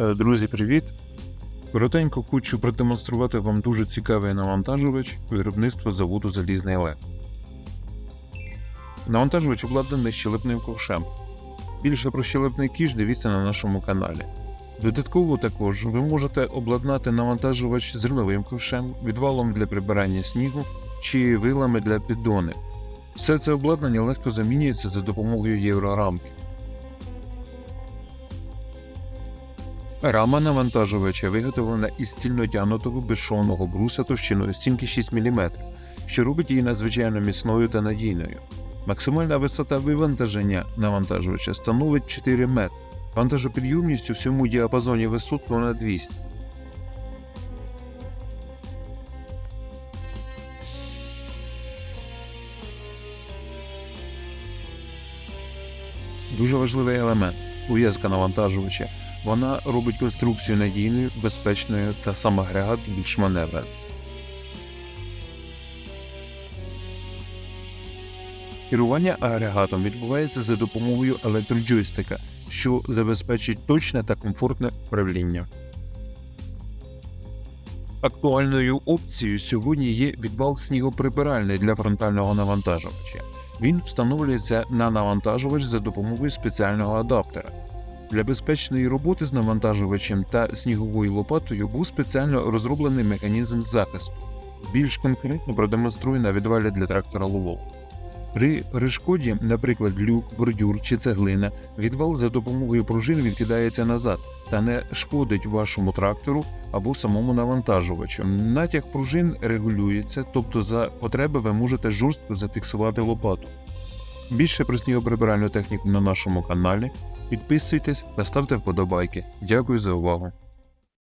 Е, Друзі, привіт! Коротенько хочу продемонструвати вам дуже цікавий навантажувач виробництва заводу Залізний Лев. Навантажувач обладнаний щелепним ковшем. Більше про щелепний кіш дивіться на нашому каналі. Додатково також ви можете обладнати навантажувач зерновим ковшем, відвалом для прибирання снігу чи вилами для піддони. Все це обладнання легко замінюється за допомогою єврорамки. Рама навантажувача виготовлена із стільнотягнутого безшовного бруса товщиною стінки 6 мм, що робить її надзвичайно міцною та надійною. Максимальна висота вивантаження навантажувача становить 4 метри. Вантажопідйомність у всьому діапазоні висот понад 200. Дуже важливий елемент ув'язка навантажувача. Вона робить конструкцію надійною, безпечною та сам агрегат більш маневреним. Керування агрегатом відбувається за допомогою електроджойстика, що забезпечить точне та комфортне управління. Актуальною опцією сьогодні є відвал снігоприбиральний для фронтального навантажувача. Він встановлюється на навантажувач за допомогою спеціального адаптера. Для безпечної роботи з навантажувачем та сніговою лопатою був спеціально розроблений механізм захисту. Більш конкретно продемонструю на відвалі для трактора Ловол. При перешкоді, наприклад, люк, бордюр чи цеглина, відвал за допомогою пружин відкидається назад та не шкодить вашому трактору або самому навантажувачу. Натяг пружин регулюється, тобто за потреби ви можете жорстко зафіксувати лопату. Більше про снігоприбиральну техніку на нашому каналі. Підписуйтесь та ставте вподобайки. Дякую за увагу.